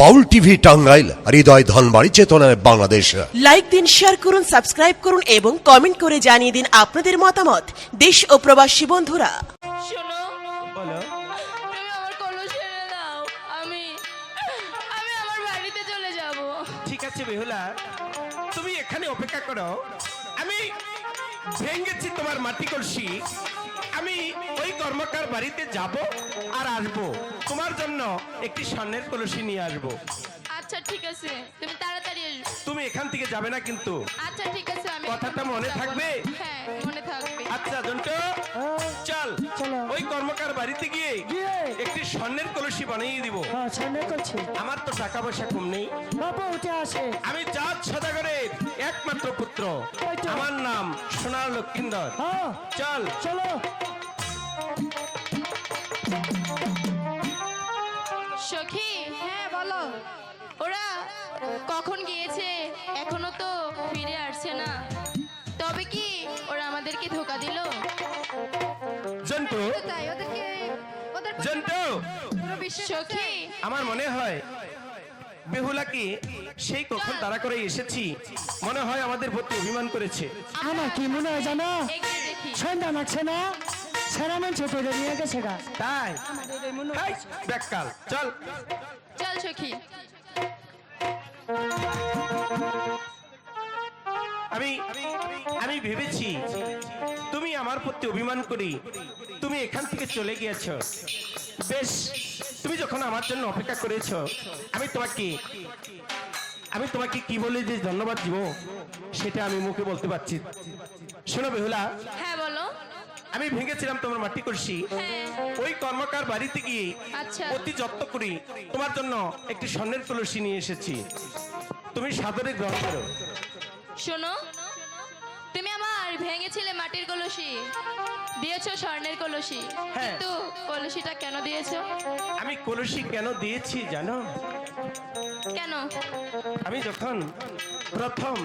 বাউল TV Tangail হৃদয় ধনবাড়ি চেতনায় Bangladesh. Like দিন share করুন সাবস্ক্রাইব করুন এবং কমেন্ট করে জানিয়ে দিন আপনাদের মতামত। দেশ ও প্রবাসী বন্ধুরা। শোনো বলো। তুমি আমার কলস এনে দাও। আমি আমি আমার বাড়িতে চলে যাব। ঠিক আছে বেহুলা তুমি এখানে অপেক্ষা করো। আমি ভেঙেছি তোমার মাটি কলসি। আমি ওই কর্মকার বাড়িতে যাব আর আসব। তোমার জন্য একটি স্বর্ণের কলসি নিয়ে আসব। আচ্ছা ঠিক আছে। তুমি তাড়াতাড়ি এসো। তুমি এখান থেকে যাবে না কিন্তু। আচ্ছা ঠিক আছে আমি কথাটা মনে থাকবে? হ্যাঁ মনে থাকবে। আচ্ছা জন্টু চল। ওই কর্মকার বাড়িতে গিয়ে? একটি স্বর্ণের কলসি বানিয়ে দিব। হ্যাঁ সামনে করছি আমার তো টাকা পয়সা কম নেই। বাবা উঠে আসে। আমি চাঁদ সদাগরের একমাত্র পুত্র। আমার নাম সোনার লক্ষিন্দর। হ্যাঁ। চল। চলো। কখন গিয়েছে? এখনও তো ফিরে আসছে না। তবে কি ওরা আমাদেরকে ধোকা দিল? সখী। আমার মনে হয় বেহুলা কি সেই কখন তারা করে এসেছি মনে হয় আমাদের প্রতি অভিমান করেছে। আমার কি মনে হয় জানো? সন্ধ্যা লাগছে না? সেরা মানুষ তোদের নিয়ে গেছে গা। তাই? ব্যাককাল চল। চল সখী। আমি আমি ভেবেছি তুমি আমার প্রতি অভিমান করি তুমি এখান থেকে চলে গিয়েছ। বেশ, তুমি যখন আমার জন্য অপেক্ষা করেছ, আমি তোমাকে আমি তোমাকে কি বলে যে ধন্যবাদ দিব, সেটা আমি মুখে বলতে পারছি। শোনো বেহুলা আমি ভেঙেছিলাম তোমার মাটি কলসি। হ্যাঁ। ওই কর্মকার বাড়িতে গিয়ে আচ্ছা। অতি যত্ন করি। তোমার জন্য একটি স্বর্ণের কলসি নিয়ে এসেছি। তুমি সাদরে গ্রহণ করো। শোনো তুমি আমার ভেঙেছিলে মাটির কলসি। দিয়েছ স্বর্ণের কলসি। হ্যাঁ। কিন্তু কলসিটা কেন দিয়েছ? আমি কলসি কেন দিয়েছি জানো? কেন? আমি যখন প্রথম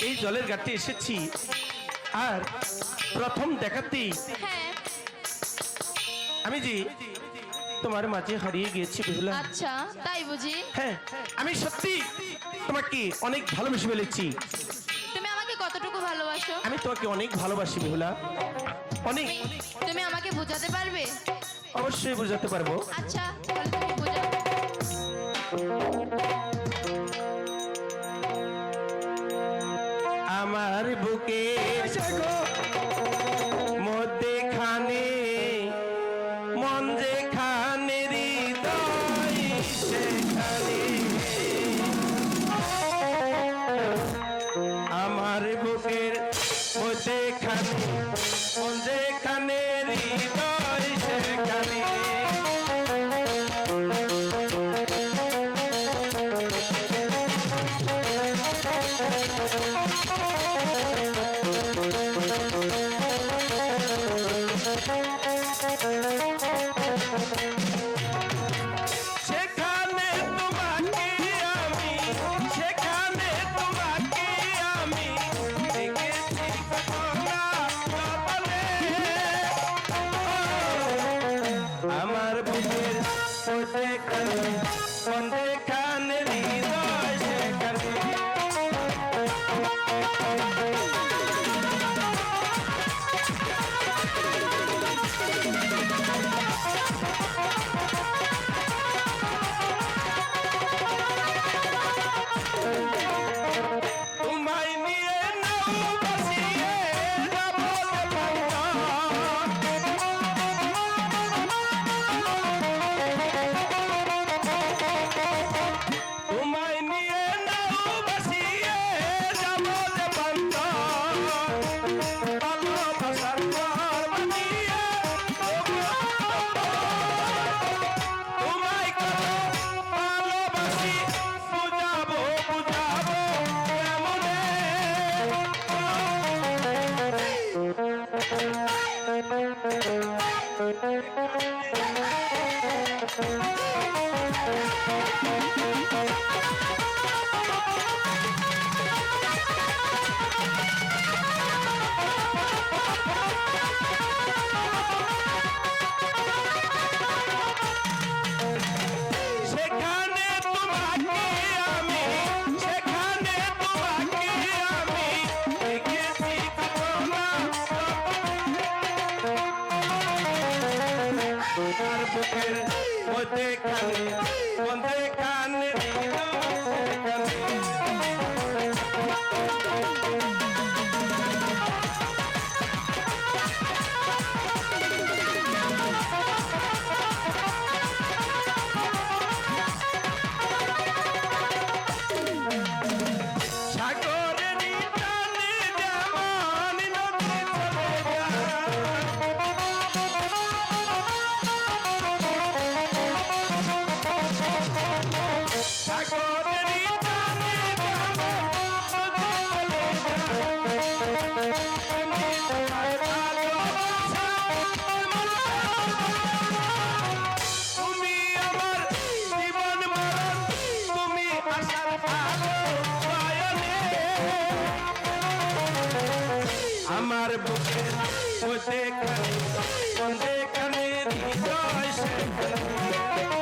এই জলের ঘাটে এসেছি আর প্রথম দেখাতেই হ্যাঁ। আমি যে তোমার মাঝে হারিয়ে গিয়েছি বেহুলা আচ্ছা তাই বুঝি। হ্যাঁ আমি সত্যি তোমাকে অনেক ভালোবেসে ফেলেছি। তুমি আমাকে কতটুকু ভালোবাসো? আমি তোমাকে অনেক ভালোবাসি বেহুলা অনেক। তুমি- তুমি আমাকে বোঝাতে পারবে? অবশ্যই বোঝাতে পারব। আচ্ছা তাহলে তুমি বোঝাও। তোমার বুকের মধ্যে খানে মধ্যে খানে হৃদয় সেখানে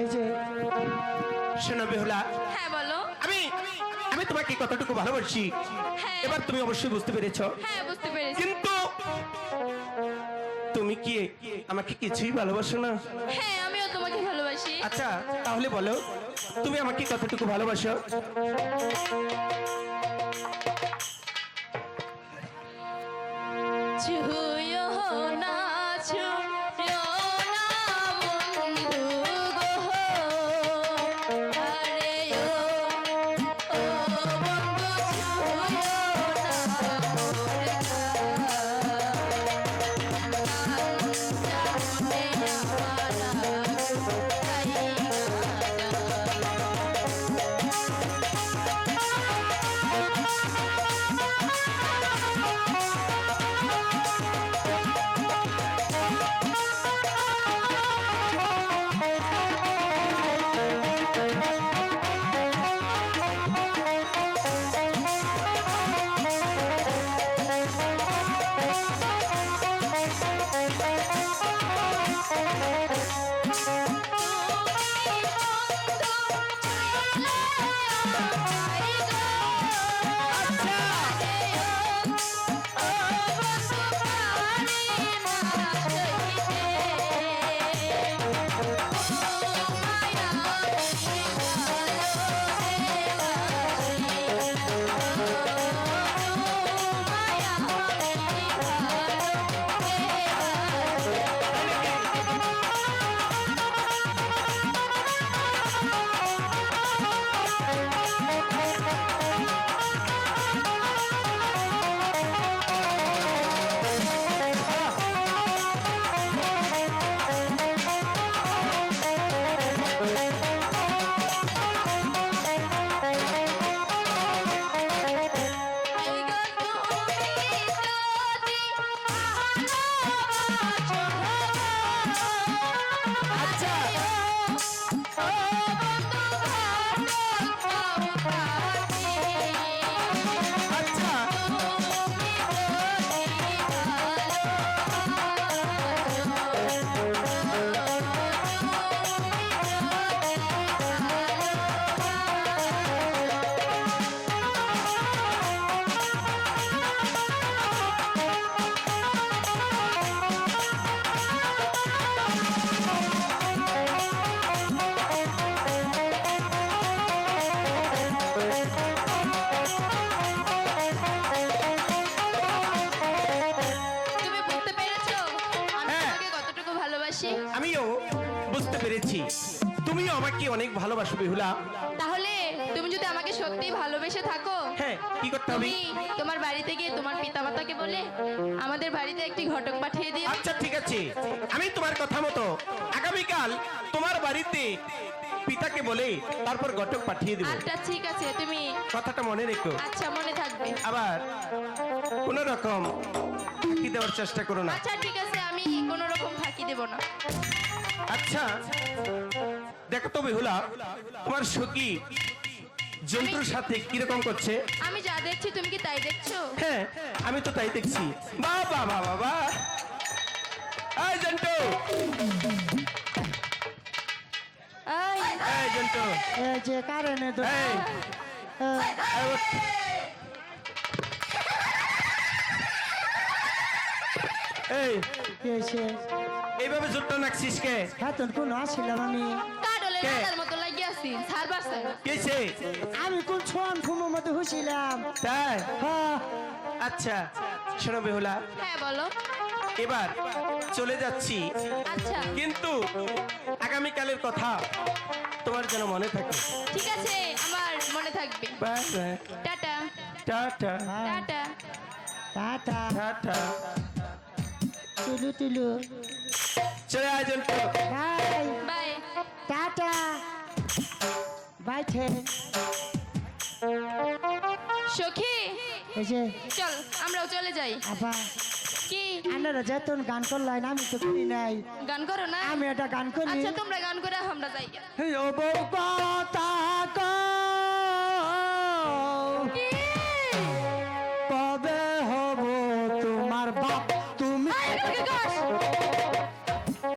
এই যে। শোনো বেহুলা। হ্যাঁ বলো। আমি আমি তোমাকে কতটুকু ভালোবাসি হ্যাঁ। এবার তুমি অবশ্যই বুঝতে পেরেছ। হ্যাঁ বুঝতে পেরেছি। কিন্তু তুমি কি আমাকে কিছুই ভালোবাসো না? হ্যাঁ আমিও তোমাকে ভালোবাসি। আচ্ছা তাহলে বলো তুমি আমাকে কতটুকু ভালোবাসো? ভালোবাসো বেহুলা তাহলে তুমি যদি আমাকে সত্যি ভালোবেসে থাকো হ্যাঁ কি করতে হবে? তুমি তোমার বাড়িতে গিয়ে তোমার পিতামাতাকে বলে আমাদের বাড়িতে একটি ঘটক পাঠিয়ে দিও। আচ্ছা ঠিক আছে। আমি তোমার কথা মতো আগামীকাল তোমার বাড়িতে পিতাকে বলে তারপর ঘটক পাঠিয়ে দেবো। আচ্ছা ঠিক আছে তুমি কথাটা মনে রেখো। আচ্ছা মনে থাকবে। আবার কোন রকম ফাঁকি দেওয়ার চেষ্টা করো না। আচ্ছা ঠিক আছে আমি কোনো রকম ফাঁকি দেব না। আচ্ছা। দেখো তো বেহুলা তোমার সখী জন্তুর সাথে কীরকম করছে? আমি যা দেখছি তুমি কি তাই দেখছ? হ্যাঁ আমি তো তাই দেখছি। বা বা বা বা বা এই জন্টু। এই, এই জন্টু। এই যে কারণে তো এই। এই। এই। এইভাবে জুটটা নাকছিস কে? হ্যাঁ হাতন কোন আসছিলাম আমি। মতো লাগিয়ে আছে কেছে আমি কোন ছোয়ান ফুমোর মধ্যে হুছিলাম তাই? হ্যাঁ। আচ্ছা শোনো বেহুলা। হ্যাঁ বলো। এবার চলে যাচ্ছি। আচ্ছা। কিন্তু আগামীকালের কথা তোমার যেন মনে থাকে। ঠিক আছে আমার মনে থাকবে। Bye bye. Tata. Tata. Tata. Tata. Tata. তুলু তুলু চলে আয়োজন করো বাই। টাটা। বাই সখী এই যে চল আমরাও চলে যাই। আবার কি? আপনারা যেতন গান করলাই না আমি তো করি নাই। গান করো না? আমি এটা গান করি। আচ্ছা তোমরা গান করে আমরা যাই। ও বউ কথা কী?